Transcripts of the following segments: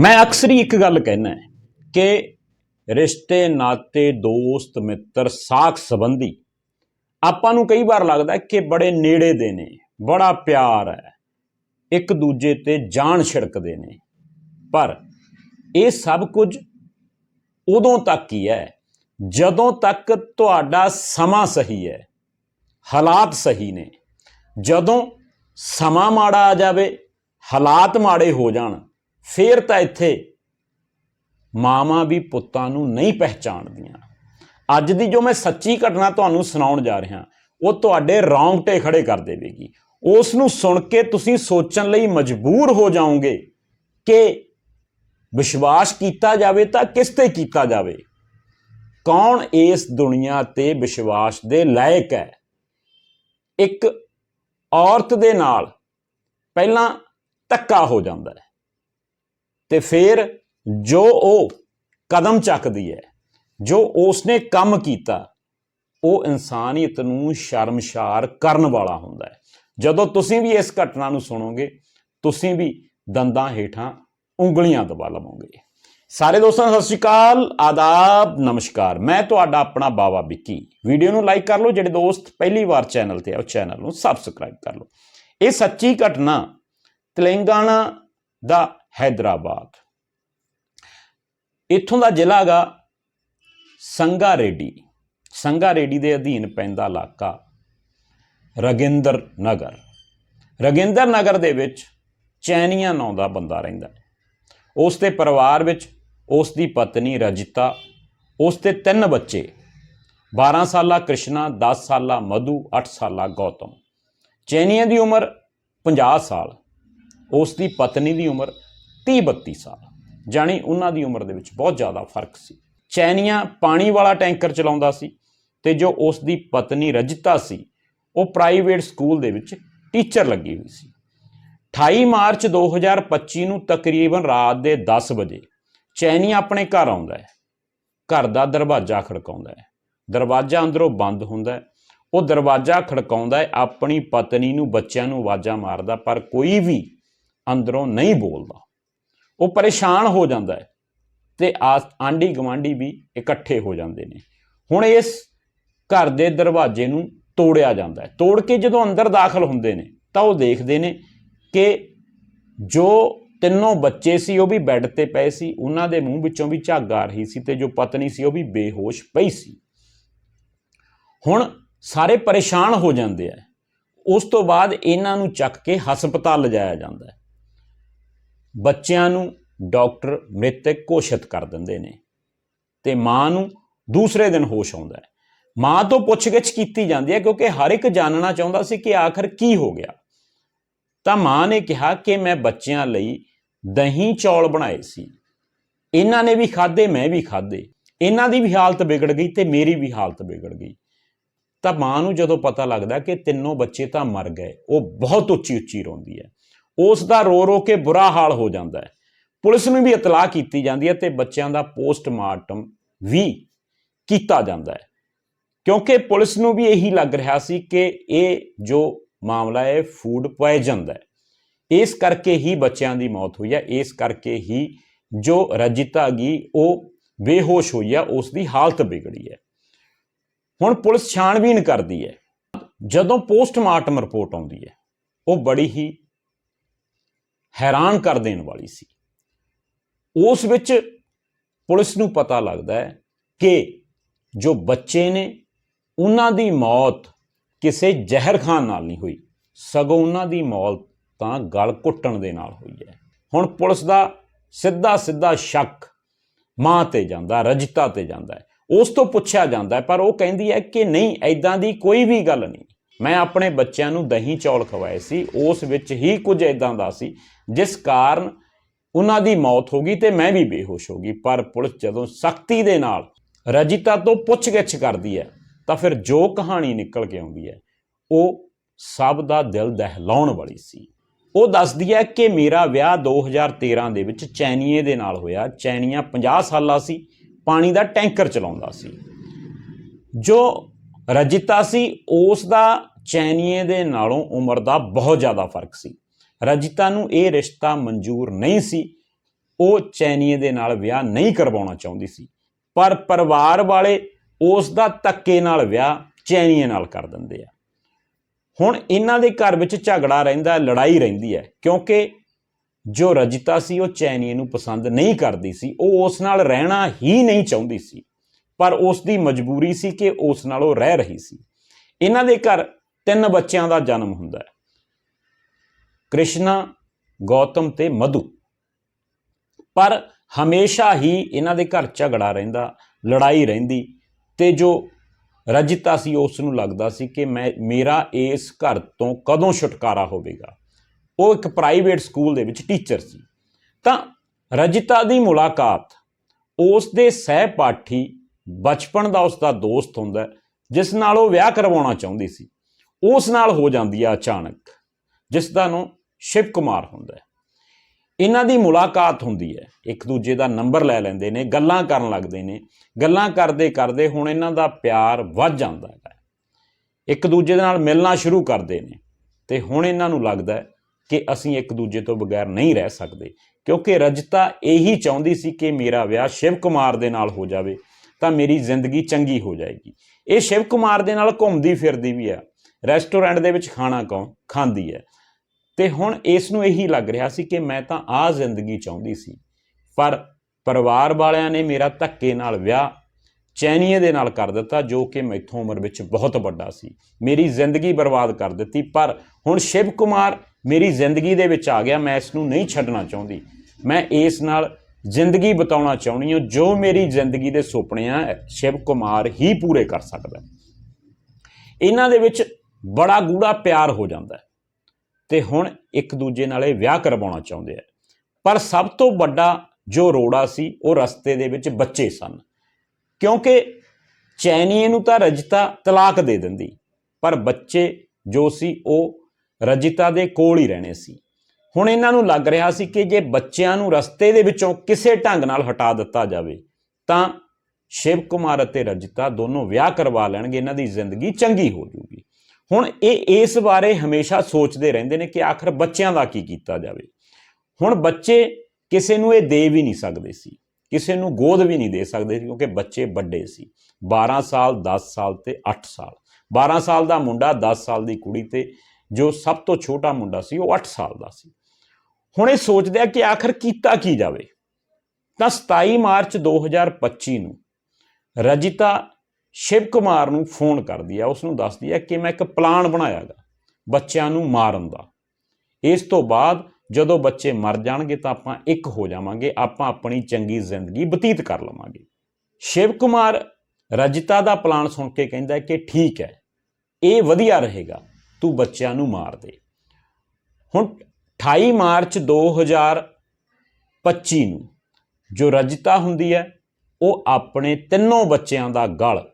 ਮੈਂ ਅਕਸਰ ਹੀ ਇੱਕ ਗੱਲ ਕਹਿਣਾ ਕਿ ਰਿਸ਼ਤੇ, ਨਾਤੇ, ਦੋਸਤ, ਮਿੱਤਰ, ਸਾਖ ਸੰਬੰਧੀ ਆਪਾਂ ਨੂੰ ਕਈ ਵਾਰ ਲੱਗਦਾ ਕਿ ਬੜੇ ਨੇੜੇ ਦੇ ਨੇ, ਬੜਾ ਪਿਆਰ ਹੈ, ਇੱਕ ਦੂਜੇ ਤੇ ਜਾਨ ਛਿੜਕਦੇ ਨੇ। ਪਰ ਇਹ ਸਭ ਕੁਝ ਉਦੋਂ ਤੱਕ ਹੀ ਹੈ, ਜਦੋਂ ਤੱਕ ਤੁਹਾਡਾ ਸਮਾਂ ਸਹੀ ਹੈ, ਹਾਲਾਤ ਸਹੀ ਨੇ। ਜਦੋਂ ਸਮਾਂ ਮਾੜਾ ਆ ਜਾਵੇ, ਹਾਲਾਤ ਮਾੜੇ ਹੋ ਜਾਣ ਫੇਰ ਤਾਂ ਇੱਥੇ ਮਾਵਾਂ ਵੀ ਪੁੱਤਾਂ ਨੂੰ ਨਹੀਂ ਪਹਿਚਾਣਦੀਆਂ। ਅੱਜ ਦੀ ਜੋ ਮੈਂ ਸੱਚੀ ਘਟਨਾ ਤੁਹਾਨੂੰ ਸੁਣਾਉਣ ਜਾ ਰਿਹਾ, ਉਹ ਤੁਹਾਡੇ ਰੌਂਗਟੇ ਖੜੇ ਕਰ ਦੇਵੇਗੀ। ਉਸ ਨੂੰ ਸੁਣ ਕੇ ਤੁਸੀਂ ਸੋਚਣ ਲਈ ਮਜਬੂਰ ਹੋ ਜਾਓਗੇ ਕਿ ਵਿਸ਼ਵਾਸ ਕੀਤਾ ਜਾਵੇ ਤਾਂ ਕਿਸ ਤੇ ਕੀਤਾ ਜਾਵੇ। ਕੌਣ ਇਸ ਦੁਨੀਆ ਤੇ ਵਿਸ਼ਵਾਸ ਦੇ ਲਾਇਕ ਹੈ? ਇੱਕ ਔਰਤ ਦੇ ਨਾਲ ਪਹਿਲਾਂ ਧੱਕਾ ਹੋ ਜਾਂਦਾ ਹੈ। ਤੇ ਫਿਰ ਜੋ ਉਹ ਕਦਮ ਚੱਕਦੀ ਹੈ, ਜੋ ਉਸਨੇ ਕੰਮ ਕੀਤਾ, ਉਹ ਇਨਸਾਨੀਅਤ ਨੂੰ ਸ਼ਰਮਸ਼ਾਰ ਕਰਨ ਵਾਲਾ ਹੁੰਦਾ ਹੈ। ਜਦੋਂ ਤੁਸੀਂ ਵੀ ਇਸ ਘਟਨਾ ਨੂੰ ਸੁਣੋਗੇ, ਤੁਸੀਂ ਵੀ ਦੰਦਾਂ ਹੇਠਾਂ ਉਂਗਲੀਆਂ ਦਬਾ ਲਵੋਗੇ। ਸਾਰੇ ਦੋਸਤਾਂ, ਸਤਿ ਸ਼੍ਰੀ ਅਕਾਲ, ਆਦਾਬ, ਨਮਸਕਾਰ। ਮੈਂ ਤੁਹਾਡਾ ਆਪਣਾ ਬਾਵਾ ਵਿੱਕੀ। ਵੀਡੀਓ ਨੂੰ ਲਾਈਕ ਕਰ ਲਓ, ਜਿਹੜੇ ਦੋਸਤ ਪਹਿਲੀ ਵਾਰ ਚੈਨਲ ਤੇ ਆ, ਉਹ ਚੈਨਲ ਨੂੰ ਸਬਸਕ੍ਰਾਈਬ ਕਰ ਲਓ। ਇਹ ਸੱਚੀ ਘਟਨਾ ਤੇਲੰਗਾਨਾ ਦਾ ਹైదరాబాద్ ਇੱਥੋਂ ਦਾ ਜ਼ਿਲ੍ਹਾਗਾ ਸੰਗਾ ਰੇਡੀ ਸੰਗਾ ਰੇਡੀ ਦੇ ਅਧੀਨ ਪੈਂਦਾ ਇਲਾਕਾ ਰਗਿੰਦਰ ਨਗਰ ਰਗਿੰਦਰ ਨਗਰ ਦੇ ਵਿੱਚ ਚੈਨੀਆਂ ਨਾਂ ਦਾ ਬੰਦਾ ਰਹਿੰਦਾ। ਹੈ ਉਸ ਦੇ ਪਰਿਵਾਰ ਵਿੱਚ ਉਸ ਦੀ ਪਤਨੀ ਰਜਿਤਾ, ਉਸ ਦੇ ਤਿੰਨ ਬੱਚੇ 12 ਸਾਲਾ ਕ੍ਰਿਸ਼ਨਾ 10 ਸਾਲਾ ਮਧੂ 8 ਸਾਲਾ ਗੌਤਮ। ਚੈਨੀਆਂ ਦੀ ਉਮਰ 50 ਸਾਲ, ਉਸ ਦੀ ਪਤਨੀ ਦੀ ਉਮਰ 30 32 ਸਾਲ, ਜਾਣੀ ਉਹਨਾਂ ਦੀ ਉਮਰ ਦੇ ਵਿੱਚ ਬਹੁਤ ਜ਼ਿਆਦਾ ਫ਼ਰਕ ਸੀ। ਚੈਨੀਆਂ ਪਾਣੀ ਵਾਲਾ ਟੈਂਕਰ ਚਲਾਉਂਦਾ ਸੀ ਤੇ ਜੋ ਉਸ ਦੀ ਪਤਨੀ ਰਜਿਤਾ ਸੀ, ਉਹ ਪ੍ਰਾਈਵੇਟ ਸਕੂਲ ਦੇ ਵਿੱਚ ਟੀਚਰ ਲੱਗੀ ਹੋਈ ਸੀ। 28 ਮਾਰਚ 2025 ਨੂੰ ਤਕਰੀਬਨ ਰਾਤ ਦੇ 10 ਵਜੇ ਚੈਨੀ ਆਪਣੇ ਘਰ ਆਉਂਦਾ ਹੈ। ਘਰ ਦਾ ਦਰਵਾਜ਼ਾ ਖੜਕਾਉਂਦਾ ਹੈ। ਦਰਵਾਜ਼ਾ ਅੰਦਰੋਂ ਬੰਦ ਹੁੰਦਾ ਹੈ। ਉਹ ਦਰਵਾਜ਼ਾ ਖੜਕਾਉਂਦਾ ਹੈ, ਆਪਣੀ ਪਤਨੀ ਨੂੰ, ਬੱਚਿਆਂ ਨੂੰ ਆਵਾਜ਼ਾਂ ਮਾਰਦਾ, ਪਰ ਕੋਈ ਵੀ ਅੰਦਰੋਂ ਨਹੀਂ ਬੋਲਦਾ। ਉਹ ਪਰੇਸ਼ਾਨ ਹੋ ਜਾਂਦਾ ਹੈ ਤੇ ਆਂਢੀ ਗਵਾਂਢੀ ਵੀ ਇਕੱਠੇ ਹੋ ਜਾਂਦੇ ਨੇ। ਹੁਣ ਇਸ ਘਰ ਦੇ ਦਰਵਾਜ਼ੇ ਨੂੰ ਤੋੜਿਆ ਜਾਂਦਾ ਹੈ। ਤੋੜ ਕੇ ਜਦੋਂ ਅੰਦਰ ਦਾਖਲ ਹੁੰਦੇ ਨੇ, ਤਾਂ ਉਹ ਦੇਖਦੇ ਨੇ ਕਿ ਜੋ ਤਿੰਨੋਂ ਬੱਚੇ ਸੀ, ਉਹ ਵੀ ਬੈੱਡ ਤੇ ਪਏ ਸੀ, ਉਹਨਾਂ ਦੇ ਮੂੰਹ ਵਿੱਚੋਂ ਵੀ ਝੱਗ ਆ ਰਹੀ ਸੀ ਤੇ ਜੋ ਪਤਨੀ ਸੀ, ਉਹ ਵੀ ਬੇਹੋਸ਼ ਪਈ ਸੀ। ਹੁਣ ਸਾਰੇ ਪਰੇਸ਼ਾਨ ਹੋ ਜਾਂਦੇ ਆ। ਉਸ ਤੋਂ ਬਾਅਦ ਇਹਨਾਂ ਨੂੰ ਚੱਕ ਕੇ ਹਸਪਤਾਲ ਲਿਜਾਇਆ ਜਾਂਦਾ ਹੈ। ਬੱਚਿਆਂ ਨੂੰ ਡਾਕਟਰ ਮ੍ਰਿਤਕ ਘੋਸ਼ਿਤ ਕਰ ਦਿੰਦੇ ਨੇ ਤੇ ਮਾਂ ਨੂੰ ਦੂਸਰੇ ਦਿਨ ਹੋਸ਼ ਆਉਂਦਾ ਹੈ। ਮਾਂ ਤੋਂ ਪੁੱਛਗਿੱਛ ਕੀਤੀ ਜਾਂਦੀ ਹੈ ਕਿਉਂਕਿ ਹਰ ਇੱਕ ਜਾਣਨਾ ਚਾਹੁੰਦਾ ਸੀ ਕਿ ਆਖਰ ਕੀ ਹੋ ਗਿਆ। ਤਾਂ ਮਾਂ ਨੇ ਕਿਹਾ ਕਿ ਮੈਂ ਬੱਚਿਆਂ ਲਈ ਦਹੀਂ ਚੌਲ ਬਣਾਏ ਸੀ। ਇਹਨਾਂ ਨੇ ਵੀ ਖਾਦੇ ਮੈਂ ਵੀ ਖਾਦੇ ਇਹਨਾਂ ਦੀ ਵੀ ਹਾਲਤ ਵਿਗੜ ਗਈ ਤੇ ਮੇਰੀ ਵੀ ਹਾਲਤ ਵਿਗੜ ਗਈ। ਤਾਂ ਮਾਂ ਨੂੰ ਜਦੋਂ ਪਤਾ ਲੱਗਦਾ ਕਿ ਤਿੰਨੋਂ ਬੱਚੇ ਤਾਂ ਮਰ ਗਏ, ਉਹ ਬਹੁਤ ਉੱਚੀ ਉੱਚੀ ਰੋਂਦੀ ਹੈ। ਉਸ ਦਾ ਰੋ ਰੋ ਕੇ ਬੁਰਾ ਹਾਲ ਹੋ ਜਾਂਦਾ ਹੈ। ਪੁਲਿਸ ਨੂੰ ਵੀ ਇਤਲਾਹ ਕੀਤੀ ਜਾਂਦੀ ਹੈ ਤੇ ਬੱਚਿਆਂ ਦਾ ਪੋਸਟਮਾਰਟਮ ਵੀ ਕੀਤਾ ਜਾਂਦਾ ਹੈ। ਕਿਉਂਕਿ ਪੁਲਿਸ ਨੂੰ ਵੀ ਇਹੀ ਲੱਗ ਰਿਹਾ ਸੀ ਕਿ ਇਹ ਜੋ ਮਾਮਲਾ ਹੈ ਫੂਡ ਪੋਇਜ਼ਨ ਦਾ ਹੈ। ਇਸ ਕਰਕੇ ਹੀ ਬੱਚਿਆਂ ਦੀ ਮੌਤ ਹੋਈ ਹੈ। ਇਸ ਕਰਕੇ ਹੀ ਜੋ ਰਜਿਤਾ ਗੀ ਉਹ ਬੇਹੋਸ਼ ਹੋਈ ਹੈ ਉਸ ਦੀ ਹਾਲਤ ਵਿਗੜੀ ਹੈ। ਹੁਣ ਪੁਲਿਸ ਛਾਣਬੀਨ ਕਰਦੀ ਹੈ। ਜਦੋਂ ਪੋਸਟਮਾਰਟਮ ਰਿਪੋਰਟ ਆਉਂਦੀ ਹੈ, ਉਹ ਬੜੀ ਹੀ ਹੈਰਾਨ ਕਰ ਦੇਣ ਵਾਲੀ ਸੀ। ਉਸ ਵਿੱਚ ਪੁਲਿਸ ਨੂੰ ਪਤਾ ਲੱਗਦਾ ਹੈ ਕਿ ਜੋ ਬੱਚੇ ਨੇ, ਉਹਨਾਂ ਦੀ ਮੌਤ ਕਿਸੇ ਜ਼ਹਿਰ ਖਾਨ ਨਾਲ ਨਹੀਂ ਹੋਈ। ਸਗੋਂ ਉਹਨਾਂ ਦੀ ਮੌਤ ਤਾਂ ਗਲ ਘੁੱਟਣ ਦੇ ਨਾਲ ਹੋਈ ਹੈ। ਹੁਣ ਪੁਲਿਸ ਦਾ ਸਿੱਧਾ ਸਿੱਧਾ ਸ਼ੱਕ ਮਾਂ ਤੇ ਜਾਂਦਾ, ਰਜਤਾ ਤੇ ਜਾਂਦਾ ਹੈ। ਉਸ ਤੋਂ ਪੁੱਛਿਆ ਜਾਂਦਾ ਪਰ ਉਹ ਕਹਿੰਦੀ ਹੈ ਕਿ ਨਹੀਂ ਐਦਾਂ ਦੀ ਕੋਈ ਵੀ ਗੱਲ ਨਹੀਂ। ਮੈਂ ਆਪਣੇ ਬੱਚਿਆਂ ਨੂੰ ਦਹੀਂ ਚੌਲ ਖਵਾਏ ਸੀ, ਉਸ ਵਿੱਚ ਹੀ ਕੁਝ ਐਦਾਂ ਦਾ ਸੀ, ਜਿਸ ਕਾਰਨ ਉਹਨਾਂ ਦੀ ਮੌਤ ਹੋ ਗਈ ਤੇ ਮੈਂ ਵੀ ਬੇਹੋਸ਼ ਹੋ ਗਈ। ਪਰ ਪੁਲਿਸ ਜਦੋਂ ਸਖਤੀ ਦੇ ਨਾਲ ਰਜਿਤਾ ਤੋਂ ਪੁੱਛਗਿੱਛ ਕਰਦੀ ਹੈ, ਤਾਂ ਫਿਰ ਜੋ ਕਹਾਣੀ ਨਿਕਲ ਕੇ ਆਉਂਦੀ ਹੈ, ਉਹ ਸਭ ਦਾ ਦਿਲ ਦਹਿਲਾਉਣ ਵਾਲੀ ਸੀ। ਉਹ ਦੱਸਦੀ ਹੈ ਕਿ ਮੇਰਾ ਵਿਆਹ 2013 ਦੇ ਵਿੱਚ ਚੈਨੀਏ ਦੇ ਨਾਲ ਹੋਇਆ। ਚੈਨੀਆ 50 ਸਾਲਾ ਸੀ, ਪਾਣੀ ਦਾ ਟੈਂਕਰ ਚਲਾਉਂਦਾ ਸੀ। ਜੋ ਰਜਿਤਾ ਸੀ, ਉਸ ਦਾ ਚੈਨੀਏ ਦੇ ਨਾਲੋਂ ਉਮਰ ਦਾ ਬਹੁਤ ਜ਼ਿਆਦਾ ਫ਼ਰਕ ਸੀ। ਰਜਿਤਾ ਨੂੰ ਇਹ ਰਿਸ਼ਤਾ ਮਨਜ਼ੂਰ ਨਹੀਂ ਸੀ। ਉਹ ਚੈਨੀਏ ਦੇ ਨਾਲ ਵਿਆਹ ਨਹੀਂ ਕਰਵਾਉਣਾ ਚਾਹੁੰਦੀ ਸੀ। ਪਰ ਪਰਿਵਾਰ ਵਾਲੇ ਉਸ ਦਾ ਧੱਕੇ ਨਾਲ ਵਿਆਹ ਚੈਨੀਏ ਨਾਲ ਕਰ ਦਿੰਦੇ ਆ। ਹੁਣ ਇਹਨਾਂ ਦੇ ਘਰ ਵਿੱਚ ਝਗੜਾ ਰਹਿੰਦਾ, ਲੜਾਈ ਰਹਿੰਦੀ ਹੈ, ਕਿਉਂਕਿ ਜੋ ਰਜਿਤਾ ਸੀ, ਉਹ ਚੈਨੀਏ ਨੂੰ ਪਸੰਦ ਨਹੀਂ ਕਰਦੀ ਸੀ। ਉਹ ਉਸ ਨਾਲ ਰਹਿਣਾ ਹੀ ਨਹੀਂ ਚਾਹੁੰਦੀ ਸੀ। ਪਰ ਉਸ ਦੀ ਮਜਬੂਰੀ ਸੀ ਕਿ ਉਸ ਨਾਲ ਉਹ ਰਹਿ ਰਹੀ ਸੀ। ਇਹਨਾਂ ਦੇ ਘਰ ਤਿੰਨ ਬੱਚਿਆਂ ਦਾ ਜਨਮ ਹੁੰਦਾ ਹੈ। ਕ੍ਰਿਸ਼ਨਾ, ਗੌਤਮ ਤੇ ਮਧੂ। ਪਰ ਹਮੇਸ਼ਾ ਹੀ ਇਹਨਾਂ ਦੇ ਘਰ ਝਗੜਾ ਰਹਿੰਦਾ, ਲੜਾਈ ਰਹਿੰਦੀ ਤੇ ਜੋ ਰਜਿਤਾ ਸੀ ਉਸ ਨੂੰ ਲੱਗਦਾ ਸੀ ਕਿ ਮੈਂ, ਮੇਰਾ ਇਸ ਘਰ ਤੋਂ ਕਦੋਂ ਛੁਟਕਾਰਾ ਹੋਵੇਗਾ। ਉਹ ਇੱਕ ਪ੍ਰਾਈਵੇਟ ਸਕੂਲ ਦੇ ਵਿੱਚ ਟੀਚਰ ਸੀ। ਤਾਂ ਰਜਿਤਾ ਦੀ ਮੁਲਾਕਾਤ ਉਸ ਦੇ ਸਹਿਪਾਠੀ ਬਚਪਨ ਦਾ ਉਸ ਦਾ ਦੋਸਤ ਹੁੰਦਾ ਜਿਸ ਨਾਲ ਉਹ ਵਿਆਹ ਕਰਵਾਉਣਾ ਚਾਹੁੰਦੀ ਸੀ। ਉਸ ਨਾਲ ਹੋ ਜਾਂਦੀ ਹੈ ਅਚਾਨਕ, ਜਿਸ ਦਾ ਨਾਮ ਸ਼ਿਵ ਕੁਮਾਰ ਹੁੰਦਾ ਹੈ। ਇਹਨਾਂ ਦੀ ਮੁਲਾਕਾਤ ਹੁੰਦੀ ਹੈ, ਇੱਕ ਦੂਜੇ ਦਾ ਨੰਬਰ ਲੈ ਲੈਂਦੇ ਨੇ, ਗੱਲਾਂ ਕਰਨ ਲੱਗਦੇ ਨੇ। ਗੱਲਾਂ ਕਰਦੇ ਕਰਦੇ ਹੁਣ ਇਹਨਾਂ ਦਾ ਪਿਆਰ ਵੱਧ ਜਾਂਦਾ ਹੈ। ਇੱਕ ਦੂਜੇ ਦੇ ਨਾਲ ਮਿਲਣਾ ਸ਼ੁਰੂ ਕਰਦੇ ਨੇ ਤੇ ਹੁਣ ਇਹਨਾਂ ਨੂੰ ਲੱਗਦਾ ਹੈ ਕਿ ਅਸੀਂ ਇੱਕ ਦੂਜੇ ਤੋਂ ਬਗੈਰ ਨਹੀਂ ਰਹਿ ਸਕਦੇ, ਕਿਉਂਕਿ ਰਜਤਾ ਇਹੀ ਚਾਹੁੰਦੀ ਸੀ ਕਿ ਮੇਰਾ ਵਿਆਹ ਸ਼ਿਵ ਕੁਮਾਰ ਦੇ ਨਾਲ ਹੋ ਜਾਵੇ। ਤਾਂ ਮੇਰੀ ਜ਼ਿੰਦਗੀ ਚੰਗੀ ਹੋ ਜਾਏਗੀ। ਇਹ ਸ਼ਿਵ ਕੁਮਾਰ ਦੇ ਨਾਲ ਘੁੰਮਦੀ ਫਿਰਦੀ ਵੀ ਆ। ਰੈਸਟੋਰੈਂਟ ਦੇ ਵਿੱਚ ਖਾਣਾ ਕੌਂ ਖਾਂਦੀ ਹੈ। ਤੇ ਹੁਣ ਇਸ ਨੂੰ ਇਹੀ ਲੱਗ ਰਿਹਾ ਸੀ ਕਿ ਮੈਂ ਤਾਂ ਆਹ ਜ਼ਿੰਦਗੀ ਚਾਹੁੰਦੀ ਸੀ। ਪਰ ਪਰਿਵਾਰ ਵਾਲਿਆਂ ਨੇ ਮੇਰਾ ਧੱਕੇ ਨਾਲ ਵਿਆਹ ਚੈਨੀਏ ਦੇ ਨਾਲ ਕਰ ਦਿੱਤਾ, ਜੋ ਕਿ ਮੈਥੋਂ ਉਮਰ ਵਿੱਚ ਬਹੁਤ ਵੱਡਾ ਸੀ। ਮੇਰੀ ਜ਼ਿੰਦਗੀ ਬਰਬਾਦ ਕਰ ਦਿੱਤੀ, ਪਰ ਹੁਣ ਸ਼ਿਵ ਕੁਮਾਰ ਮੇਰੀ ਜ਼ਿੰਦਗੀ ਦੇ ਵਿੱਚ ਆ ਗਿਆ, ਮੈਂ ਇਸ ਨੂੰ ਨਹੀਂ ਛੱਡਣਾ ਚਾਹੁੰਦੀ। ਮੈਂ ਇਸ ਨਾਲ ਜ਼ਿੰਦਗੀ ਬਿਤਾਉਣਾ ਚਾਹੁੰਦੀ ਹਾਂ, ਜੋ ਮੇਰੀ ਜ਼ਿੰਦਗੀ ਦੇ ਸੁਪਨੇ ਆ ਸ਼ਿਵ ਕੁਮਾਰ ਹੀ ਪੂਰੇ ਕਰ ਸਕਦਾ ਇਹਨਾਂ ਦੇ ਵਿੱਚ ਬੜਾ ਗੂੜਾ ਪਿਆਰ ਹੋ ਜਾਂਦਾ ਹੈ ਤੇ ਹੁਣ ਇੱਕ ਦੂਜੇ ਨਾਲ ਇਹ ਵਿਆਹ ਕਰਵਾਉਣਾ ਚਾਹੁੰਦੇ ਆ। ਪਰ ਸਭ ਤੋਂ ਵੱਡਾ ਜੋ ਰੋੜਾ ਸੀ, ਉਹ ਰਸਤੇ ਦੇ ਵਿੱਚ ਬੱਚੇ ਸਨ। ਕਿਉਂਕਿ ਚੈਨੀਏ ਨੂੰ ਤਾਂ ਰਜਿਤਾ ਤਲਾਕ ਦੇ ਦਿੰਦੀ, ਪਰ ਬੱਚੇ ਜੋ ਸੀ, ਉਹ ਰਜਿਤਾ ਦੇ ਕੋਲ ਹੀ ਰਹਿਣੇ ਸੀ। ਹੁਣ ਇਹਨਾਂ ਨੂੰ ਲੱਗ ਰਿਹਾ ਸੀ ਕਿ ਜੇ ਬੱਚਿਆਂ ਨੂੰ ਰਸਤੇ ਦੇ ਵਿੱਚੋਂ ਕਿਸੇ ਢੰਗ ਨਾਲ ਹਟਾ ਦਿੱਤਾ ਜਾਵੇ, ਤਾਂ ਸ਼ਿਵ ਕੁਮਾਰ ਅਤੇ ਰਜਿਤਾ ਦੋਨੋਂ ਵਿਆਹ ਕਰਵਾ ਲੈਣਗੇ, ਇਹਨਾਂ ਦੀ ਜ਼ਿੰਦਗੀ ਚੰਗੀ ਹੋ ਜੂਗੀ ਹੁਣ ਇਹ ਇਸ ਬਾਰੇ ਹਮੇਸ਼ਾ ਸੋਚਦੇ ਰਹਿੰਦੇ ਨੇ ਕਿ ਆਖਰ ਬੱਚਿਆਂ ਦਾ ਕੀ ਕੀਤਾ ਜਾਵੇ। ਹੁਣ ਬੱਚੇ ਕਿਸੇ ਨੂੰ ਇਹ ਦੇ ਵੀ ਨਹੀਂ ਸਕਦੇ ਸੀ, ਕਿਸੇ ਨੂੰ ਗੋਦ ਵੀ ਨਹੀਂ ਦੇ ਸਕਦੇ ਸੀ, ਕਿਉਂਕਿ ਬੱਚੇ ਵੱਡੇ ਸੀ। 12 ਸਾਲ 10 ਸਾਲ ਤੇ 8 ਸਾਲ। 12 ਸਾਲ ਦਾ ਮੁੰਡਾ 10 ਸਾਲ ਦੀ ਕੁੜੀ ਤੇ ਜੋ ਸਭ ਤੋਂ ਛੋਟਾ ਮੁੰਡਾ ਸੀ, ਉਹ 8 ਸਾਲ ਦਾ ਸੀ। ਹੁਣ ਇਹ ਸੋਚਦੇ ਆ ਕਿ ਆਖਰ ਕੀਤਾ ਕੀ ਜਾਵੇ। ਤਾਂ 27 ਮਾਰਚ 2025 ਨੂੰ ਰਜਿਤਾ ਸ਼ਿਵ ਕੁਮਾਰ ਨੂੰ ਫੋਨ ਕਰਦੀ ਆ। ਉਸ ਨੂੰ ਦੱਸਦੀ ਆ ਕਿ ਮੈਂ ਇੱਕ ਪਲਾਨ ਬਣਾਇਆਗਾ ਬੱਚਿਆਂ ਨੂੰ ਮਾਰਨ ਦਾ। ਇਸ ਤੋਂ ਬਾਅਦ ਜਦੋਂ ਬੱਚੇ ਮਰ ਜਾਣਗੇ ਤਾਂ ਆਪਾਂ ਇੱਕ ਹੋ ਜਾਵਾਂਗੇ, ਆਪਾਂ ਆਪਣੀ ਚੰਗੀ ਜ਼ਿੰਦਗੀ ਬਤੀਤ ਕਰ ਲਵਾਂਗੇ। ਸ਼ਿਵ ਕੁਮਾਰ ਰਜਿਤਾ ਦਾ ਪਲਾਨ ਸੁਣ ਕੇ ਕਹਿੰਦਾ ਕਿ ਠੀਕ ਹੈ, ਇਹ ਵਧੀਆ ਰਹੇਗਾ, ਤੂੰ ਬੱਚਿਆਂ ਨੂੰ ਮਾਰ ਦੇ। ਹੁਣ 28 ਮਾਰਚ 2025 ਨੂੰ ਜੋ ਰਜਤਾ ਹੁੰਦੀ ਹੈ, ਉਹ ਆਪਣੇ ਤਿੰਨੋਂ ਬੱਚਿਆਂ ਦਾ ਗਲ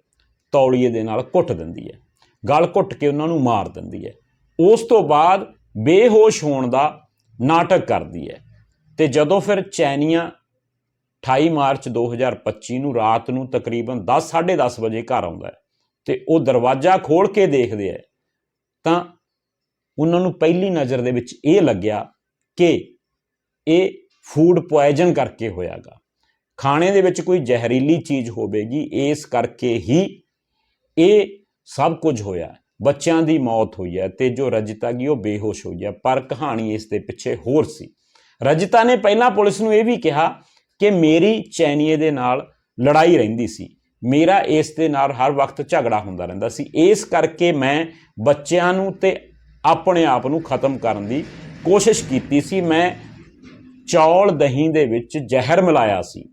ਤੌਲੀਏ ਦੇ ਨਾਲ ਘੁੱਟ ਦਿੰਦੀ ਹੈ। ਗਲ ਘੁੱਟ ਕੇ ਉਹਨਾਂ ਨੂੰ ਮਾਰ ਦਿੰਦੀ ਹੈ। ਉਸ ਤੋਂ ਬਾਅਦ ਬੇਹੋਸ਼ ਹੋਣ ਦਾ ਨਾਟਕ ਕਰਦੀ ਹੈ। ਤੇ ਜਦੋਂ ਫਿਰ ਚੈਨੀਆਂ 28 ਮਾਰਚ 2025 ਨੂੰ ਰਾਤ ਨੂੰ ਤਕਰੀਬਨ 10 10:30 ਵਜੇ ਘਰ ਆਉਂਦਾ ਹੈ ਤੇ ਉਹ ਦਰਵਾਜ਼ਾ ਖੋਲ ਕੇ ਦੇਖਦੇ ਆ ਤਾਂ ਉਹਨਾਂ ਨੂੰ ਪਹਿਲੀ ਨਜ਼ਰ ਦੇ ਵਿੱਚ ਇਹ ਲੱਗਿਆ ਕਿ ਇਹ ਫੂਡ ਪੋਇਜ਼ਨ ਕਰਕੇ ਹੋਇਆਗਾ। ਖਾਣੇ ਦੇ ਵਿੱਚ ਕੋਈ ਜ਼ਹਿਰੀਲੀ ਚੀਜ਼ ਹੋਵੇਗੀ, ਇਸ ਕਰਕੇ ਹੀ ਇਹ ਸਭ ਕੁਝ ਹੋਇਆ। ਬੱਚਿਆਂ ਦੀ ਮੌਤ ਹੋਈ ਹੈ ਤੇ ਜੋ ਰਜਿਤਾ ਗਈ, ਉਹ ਬੇਹੋਸ਼ ਹੋਈ ਹੈ, ਪਰ ਕਹਾਣੀ ਇਸ ਦੇ ਪਿੱਛੇ ਹੋਰ ਸੀ। ਰਜਿਤਾ ਨੇ ਪਹਿਲਾਂ ਪੁਲਿਸ ਨੂੰ ਇਹ ਵੀ ਕਿਹਾ ਕਿ ਮੇਰੀ ਚੈਨੀਏ ਦੇ ਨਾਲ ਲੜਾਈ ਰਹਿੰਦੀ ਸੀ। ਮੇਰਾ ਇਸ ਦੇ ਨਾਲ ਹਰ ਵਕਤ ਝਗੜਾ ਹੁੰਦਾ ਰਹਿੰਦਾ ਸੀ। ਇਸ ਕਰਕੇ ਮੈਂ ਬੱਚਿਆਂ ਨੂੰ ਤੇ ਆਪਣੇ ਆਪ ਨੂੰ ਖਤਮ ਕਰਨ ਦੀ ਕੋਸ਼ਿਸ਼ ਕੀਤੀ ਸੀ। ਮੈਂ ਚੌਲ ਦਹੀਂ ਦੇ ਵਿੱਚ ਜ਼ਹਿਰ ਮਿਲਾਇਆ ਸੀ।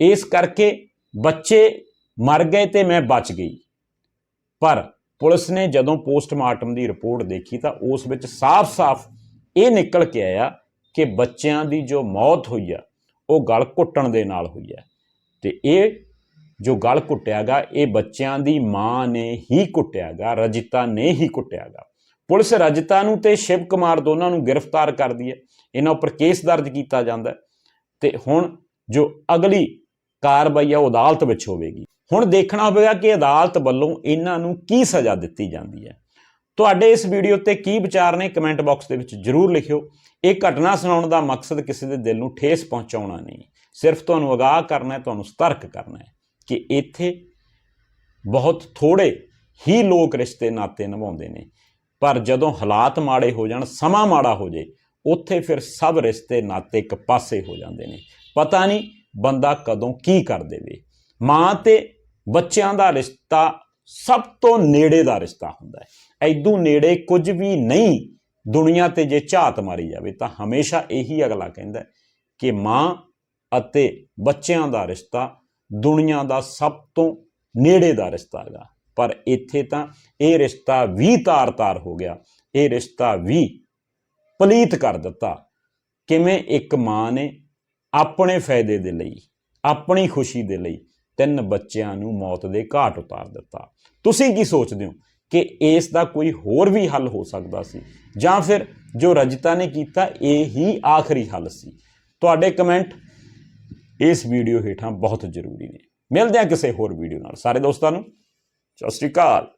ਇਸ ਕਰਕੇ ਬੱਚੇ ਮਰ ਗਏ ਤੇ ਮੈਂ ਬਚ ਗਈ। ਪਰ ਪੁਲਿਸ ਨੇ ਜਦੋਂ ਪੋਸਟਮਾਰਟਮ ਦੀ ਰਿਪੋਰਟ ਦੇਖੀ ਤਾਂ ਉਸ ਵਿੱਚ ਸਾਫ਼-ਸਾਫ਼ ਇਹ ਨਿਕਲ ਕੇ ਆਇਆ ਕਿ ਬੱਚਿਆਂ ਦੀ ਜੋ ਮੌਤ ਹੋਈ ਆ, ਉਹ ਗਲ ਘੁੱਟਣ ਦੇ ਨਾਲ ਹੋਈ ਹੈ ਤੇ ਇਹ ਜੋ ਗਲ ਘੁੱਟਿਆਗਾ ਇਹ ਬੱਚਿਆਂ ਦੀ ਮਾਂ ਨੇ ਹੀ ਘੁੱਟਿਆਗਾ ਰਜਿਤਾ ਨੇ ਹੀ ਘੁੱਟਿਆਗਾ ਪੁਲਿਸ ਰਜਤਾ ਨੂੰ ਤੇ ਸ਼ਿਵ ਕੁਮਾਰ ਦੋਨਾਂ ਨੂੰ ਗ੍ਰਿਫਤਾਰ ਕਰਦੀ ਹੈ ਇਹਨਾਂ ਉੱਪਰ ਕੇਸ ਦਰਜ ਕੀਤਾ ਜਾਂਦਾ ਹੈ ਤੇ ਹੁਣ ਜੋ ਅਗਲੀ ਕਾਰਵਾਈ ਆ ਉਹ ਅਦਾਲਤ ਵਿੱਚ ਹੋਵੇਗੀ। ਹੁਣ ਦੇਖਣਾ ਹੋਵੇਗਾ ਕਿ ਅਦਾਲਤ ਵੱਲੋਂ ਇਹਨਾਂ ਨੂੰ ਕੀ ਸਜ਼ਾ ਦਿੱਤੀ ਜਾਂਦੀ ਹੈ। ਤੁਹਾਡੇ ਇਸ ਵੀਡੀਓ ਤੇ ਕੀ ਵਿਚਾਰ ਨੇ ਕਮੈਂਟ ਬਾਕਸ ਦੇ ਵਿੱਚ ਜਰੂਰ ਲਿਖਿਓ। ਇਹ ਘਟਨਾ ਸੁਣਾਉਣ ਦਾ ਮਕਸਦ ਕਿਸੇ ਦੇ ਦਿਲ ਨੂੰ ਠੇਸ ਪਹੁੰਚਾਉਣਾ ਨਹੀਂ। ਸਿਰਫ ਤੁਹਾਨੂੰ ਅਗਾਹ ਕਰਨਾ ਹੈ, ਤੁਹਾਨੂੰ ਸਤਰਕ ਕਰਨਾ ਹੈ ਕਿ ਇੱਥੇ ਬਹੁਤ ਥੋੜੇ ਹੀ ਲੋਕ ਰਿਸ਼ਤੇ ਨਾਤੇ ਨਿਭਾਉਂਦੇ ਨੇ। ਪਰ ਜਦੋਂ ਹਾਲਾਤ ਮਾੜੇ ਹੋ ਜਾਣ, ਸਮਾਂ ਮਾੜਾ ਹੋ ਜੇ ਉੱਥੇ ਫਿਰ ਸਭ ਰਿਸ਼ਤੇ ਨਾਤੇ ਇੱਕ ਪਾਸੇ ਹੋ ਜਾਂਦੇ ਨੇ। ਪਤਾ ਨਹੀਂ ਬੰਦਾ ਕਦੋਂ ਕੀ ਕਰ ਦੇਵੇ। ਮਾਂ ਤੇ ਬੱਚਿਆਂ ਦਾ ਰਿਸ਼ਤਾ ਸਭ ਤੋਂ ਨੇੜੇ ਦਾ ਰਿਸ਼ਤਾ ਹੁੰਦਾ ਹੈ। ਐਦੂ ਨੇੜੇ ਕੁਝ ਵੀ ਨਹੀਂ ਦੁਨੀਆ ਤੇ ਜੇ ਝਾਤ ਮਾਰੀ ਜਾਵੇ, ਤਾਂ ਹਮੇਸ਼ਾ ਇਹੀ ਅਗਲਾ ਕਹਿੰਦਾ ਕਿ ਮਾਂ ਅਤੇ ਬੱਚਿਆਂ ਦਾ ਰਿਸ਼ਤਾ ਦੁਨੀਆ ਦਾ ਸਭ ਤੋਂ ਨੇੜੇ ਦਾ ਰਿਸ਼ਤਾ ਹੈਗਾ। ਪਰ ਇੱਥੇ ਤਾਂ ਇਹ ਰਿਸ਼ਤਾ ਵੀ ਤਾਰ-ਤਾਰ ਹੋ ਗਿਆ। ਇਹ ਰਿਸ਼ਤਾ ਵੀ ਪਲੀਤ ਕਰ ਦਿੱਤਾ। ਕਿਵੇਂ ਇੱਕ ਮਾਂ ਨੇ ਆਪਣੇ ਫਾਇਦੇ ਦੇ ਲਈ, ਆਪਣੀ ਖੁਸ਼ੀ ਦੇ ਲਈ ਤਿੰਨ ਬੱਚਿਆਂ ਨੂੰ ਮੌਤ ਦੇ ਘਾਟ ਉਤਾਰ ਦਿੱਤਾ। ਤੁਸੀਂ ਕੀ ਸੋਚਦੇ ਹੋ ਕਿ ਇਸ ਦਾ ਕੋਈ ਹੋਰ ਵੀ ਹੱਲ ਹੋ ਸਕਦਾ ਸੀ? ਜਾਂ ਫਿਰ ਜੋ ਰਜਤਾ ਨੇ ਕੀਤਾ, ਇਹ ਹੀ ਆਖਰੀ ਹੱਲ ਸੀ? ਤੁਹਾਡੇ ਕਮੈਂਟ ਇਸ ਵੀਡੀਓ ਹੇਠਾਂ ਬਹੁਤ ਜ਼ਰੂਰੀ ਨੇ। ਮਿਲਦੇ ਹਾਂ ਕਿਸੇ ਹੋਰ ਵੀਡੀਓ ਨਾਲ। ਸਾਰੇ ਦੋਸਤਾਂ ਨੂੰ ਸਤਿ ਸ਼੍ਰੀ ਅਕਾਲ।